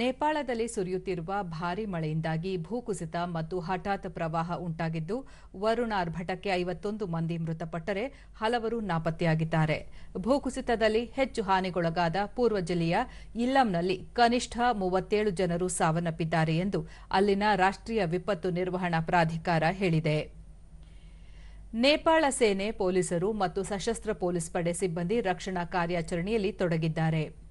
ನೇಪಾಳದಲ್ಲಿ ಸುರಿಯುತ್ತಿರುವ ಭಾರೀ ಮಳೆಯಿಂದಾಗಿ ಭೂಕುಸಿತ ಮತ್ತು ಹಠಾತ್ ಪ್ರವಾಹ ಉಂಟಾಗಿದ್ದು, ವರುಣ ಆರ್ಭಟಕ್ಕೆ ಐವತ್ತೊಂದು ಮಂದಿ ಮೃತಪಟ್ಟರೆ ಹಲವರು ನಾಪತ್ತೆಯಾಗಿದ್ದಾರೆ. ಭೂಕುಸಿತದಲ್ಲಿ ಹೆಚ್ಚು ಹಾನಿಗೊಳಗಾದ ಪೂರ್ವ ಜಿಲ್ಲೆಯ ಇಲ್ಲಂನಲ್ಲಿ ಕನಿಷ್ಠ ಮೂವತ್ತೇಳು ಜನರು ಸಾವನ್ನಪ್ಪಿದ್ದಾರೆ ಎಂದು ಅಲ್ಲಿನ ರಾಷ್ಟ್ರೀಯ ವಿಪತ್ತು ನಿರ್ವಹಣಾ ಪ್ರಾಧಿಕಾರ ಹೇಳಿದೆ. ನೇಪಾಳ ಸೇನೆ ಪೊಲೀಸರು ಮತ್ತು ಸಶಸ್ತ್ರ ಪೊಲೀಸ್ ಪಡೆ ಸಿಬ್ಬಂದಿ ರಕ್ಷಣಾ ಕಾರ್ಯಾಚರಣೆಯಲ್ಲಿ ತೊಡಗಿದ್ದಾರೆ.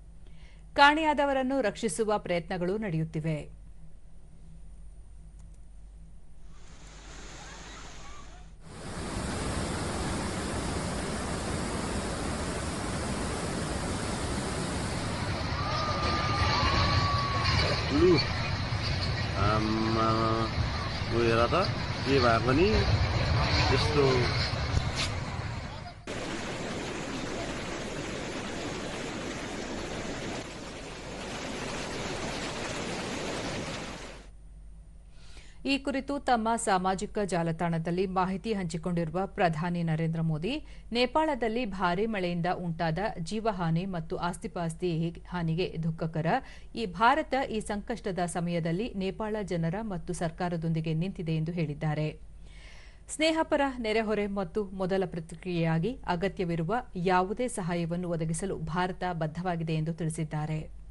ಕಾಣೆಯಾದವರನ್ನು ರಕ್ಷಿಸುವ ಪ್ರಯತ್ನಗಳು ನಡೆಯುತ್ತಿವೆ लु आम्मा उयो हेर त के भएको नि यस्तो ಈ ಕುರಿತು ತಮ್ಮ ಸಾಮಾಜಿಕ ಜಾಲತಾಣದಲ್ಲಿ ಮಾಹಿತಿ ಹಂಚಿಕೊಂಡಿರುವ ಪ್ರಧಾನಿ ನರೇಂದ್ರ ಮೋದಿ, ನೇಪಾಳದಲ್ಲಿ ಭಾರೀ ಮಳೆಯಿಂದ ಉಂಟಾದ ಜೀವಹಾನಿ ಮತ್ತು ಆಸ್ತಿಪಾಸ್ತಿ ಹಾನಿಗೆ ದುಃಖಕರ. ಈ ಭಾರತ ಈ ಸಂಕಷ್ಟದ ಸಮಯದಲ್ಲಿ ನೇಪಾಳ ಜನರ ಮತ್ತು ಸರ್ಕಾರದೊಂದಿಗೆ ನಿಂತಿದೆ ಎಂದು ಹೇಳಿದ್ದಾರೆ. ಸ್ನೇಹಪರ, ನೆರೆಹೊರೆ ಮತ್ತು ಮೊದಲ ಪ್ರತಿಕ್ರಿಯೆಯಾಗಿ ಅಗತ್ಯವಿರುವ ಯಾವುದೇ ಸಹಾಯವನ್ನು ಒದಗಿಸಲು ಭಾರತ ಬದ್ಧವಾಗಿದೆ ಎಂದು ತಿಳಿಸಿದ್ದಾರೆ.